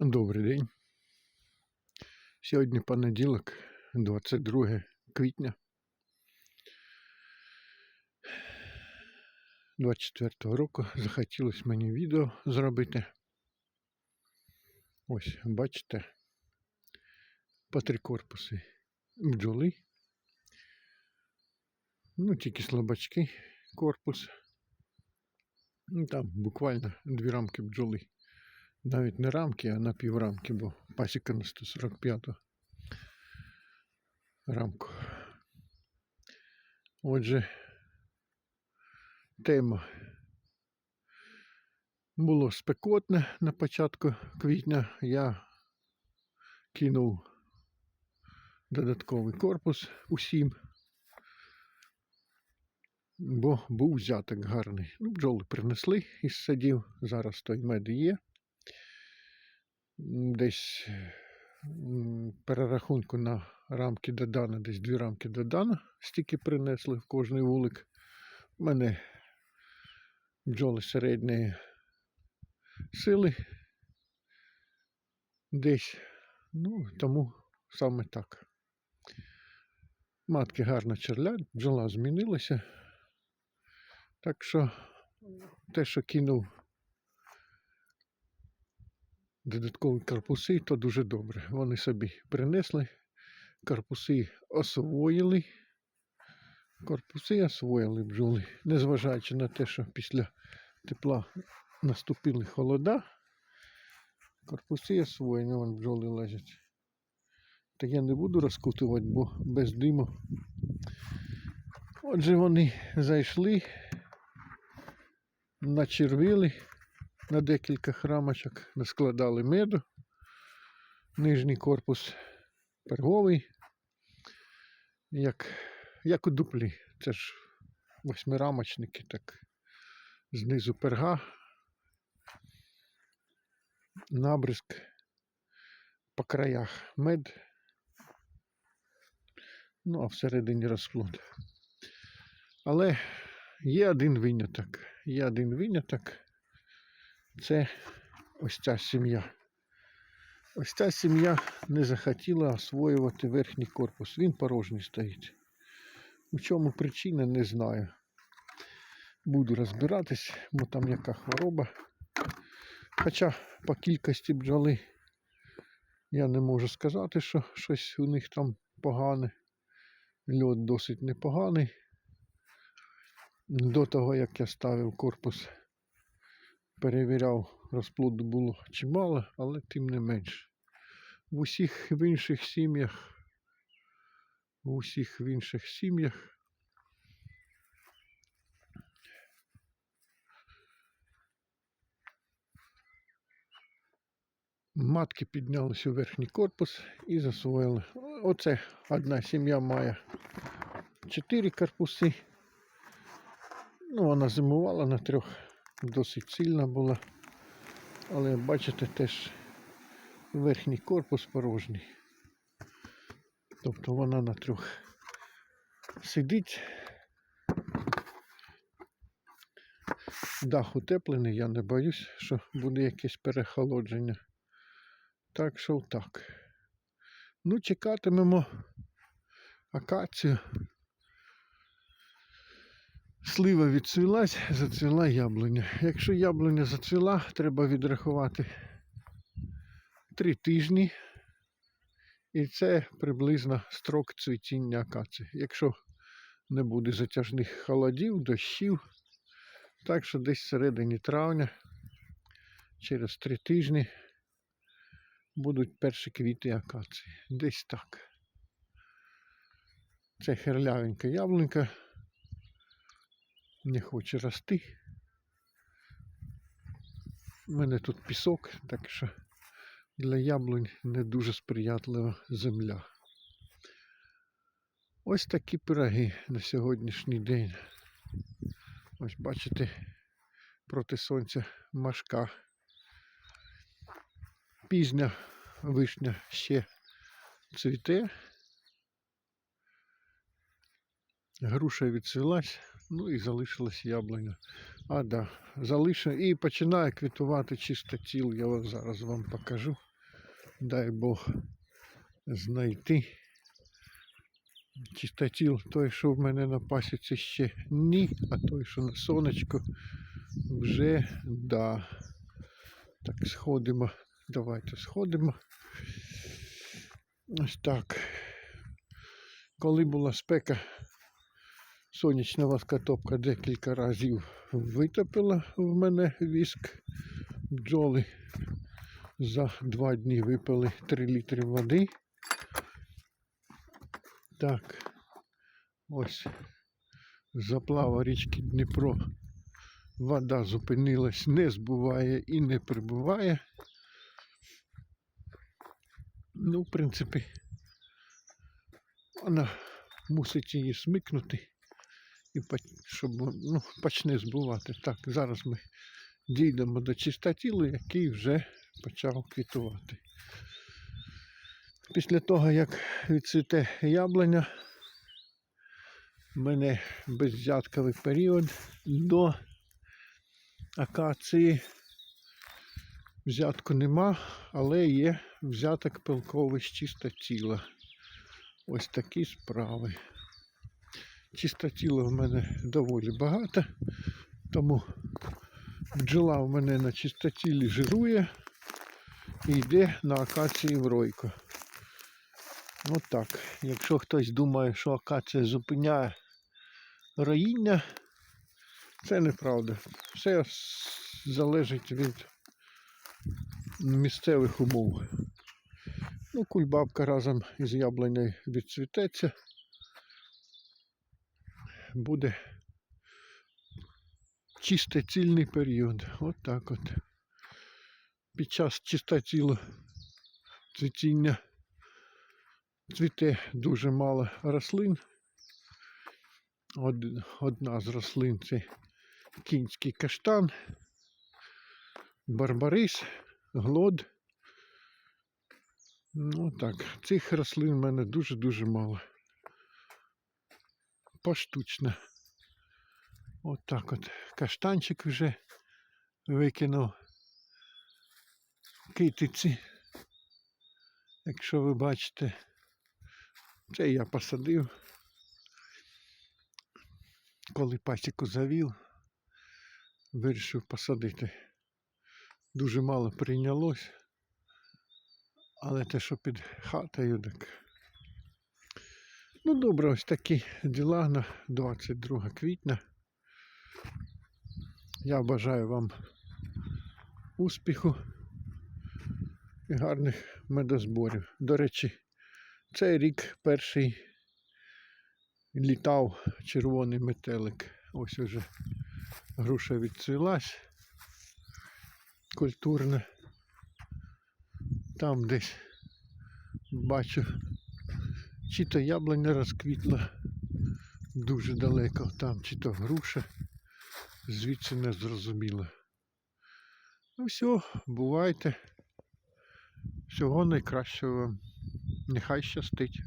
Добрий день. Сьогодні понеділок, 22 квітня 24 року. Захотілося мені відео зробити. Ось, бачите, по три корпуси бджоли. Ну, тільки слабачки корпус. Ну, там буквально дві рамки бджоли навіть не рамки, а напіврамки, бо пасіка на 145 рамку. Отже, тема було спекотне на початку квітня. Я кинув додатковий корпус усім, бо був взяток гарний. Ну, бджоли принесли із садів, зараз той мед є десь перерахунку на рамки Додана, десь дві рамки Додана, стільки принесли в кожний вулик. У мене бджоли середньої сили десь. Ну, тому саме так. Матки гарно черлять, бджола змінилася. Так що те, що кинув додаткові корпуси, то дуже добре. Вони собі принесли, корпуси освоїли. Корпуси освоїли бджоли, незважаючи на те, що після тепла наступили холода. Корпуси освоєні, вон бджоли лежать. Та я не буду розкутувати, бо без диму. Отже, вони зайшли, начервили на декілька храмочок, наскладали меду. Нижній корпус перговий, як, як у дуплі. Це ж восьмирамочники, так знизу перга, набризк по краях мед, ну а всередині розплод. Але є один виняток. Є один виняток. Це ось ця сім'я. Ось ця сім'я не захотіла освоювати верхній корпус. Він порожній стоїть. У чому причина, не знаю. Буду розбиратись, бо там яка хвороба. Хоча по кількості бджоли я не можу сказати, що щось у них там погане. Льот досить непоганий. До того, як я ставив корпус перевіряв, розплоду було чимало, але тим не менш. В усіх в інших сім'ях, в усіх в інших сім'ях матки піднялися у верхній корпус і засвоїли. Оце одна сім'я має чотири корпуси. Ну, вона зимувала на трьох досить сильна була. Але бачите теж верхній корпус порожній. Тобто вона на трьох сидить. Дах утеплений, я не боюсь, що буде якесь перехолодження. Так що так. Ну, чекатимемо акацію. Слива відцвілась, зацвіла яблуня. Якщо яблуня зацвіла, треба відрахувати три тижні. І це приблизно строк цвітіння акації. Якщо не буде затяжних холодів, дощів, так що десь всередині травня, через три тижні будуть перші квіти акації. Десь так. Це херлявенька яблунька не хоче рости. У мене тут пісок, так що для яблунь не дуже сприятлива земля. Ось такі пироги на сьогоднішній день. Ось бачите, проти сонця машка. Пізня вишня ще цвіте. Груша відцвілась, ну і залишилась яблуня. А, да, залишив і починає квітувати чистотіл. Я вам зараз вам покажу. Дай Бог знайти. Чистотіл той, що в мене на пасіці ще ні, а той, що на сонечку, вже да. Так, сходимо. Давайте сходимо. Ось так. Коли була спека, сонячна воскотопка декілька разів витопила в мене віск бджоли. За два дні випили 3 літри води. Так, ось заплава річки Дніпро. Вода зупинилась, не збуває і не прибуває. Ну, в принципі, вона мусить її смикнути і щоб ну, почне збувати. Так, зараз ми дійдемо до чистотілу, який вже почав квітувати. Після того, як відцвіте яблуня, в мене безвзятковий період до акації. Взятку нема, але є взяток пилковий з чистотіла. Ось такі справи. Чистотіла в мене доволі багато, тому бджола в мене на чистотілі жирує і йде на акації в ройку. От так. Якщо хтось думає, що акація зупиняє роїння, це неправда. Все залежить від місцевих умов. Ну, кульбабка разом із яблунею відцвітеться. Буде чистоцільний період. От так от. Під час чистотілу цвітіння цвіте дуже мало рослин. Од- Одна з рослин це кінський каштан, барбарис, глод. Ну так, цих рослин в мене дуже-дуже мало. Поштучно. От так от. Каштанчик вже викинув китиці. Якщо ви бачите, це я посадив. Коли пасіку завів, вирішив посадити. Дуже мало прийнялось. Але те, що під хатою, так. Ну, добре, ось такі діла на 22 квітня. Я бажаю вам успіху і гарних медозборів. До речі, цей рік перший літав червоний метелик. Ось уже груша відцвілась. Культурна. Там десь бачу, чи то яблуня розквітла дуже далеко, там чи то груша, звідси не зрозуміло. Ну все, бувайте. Всього найкращого вам. Нехай щастить.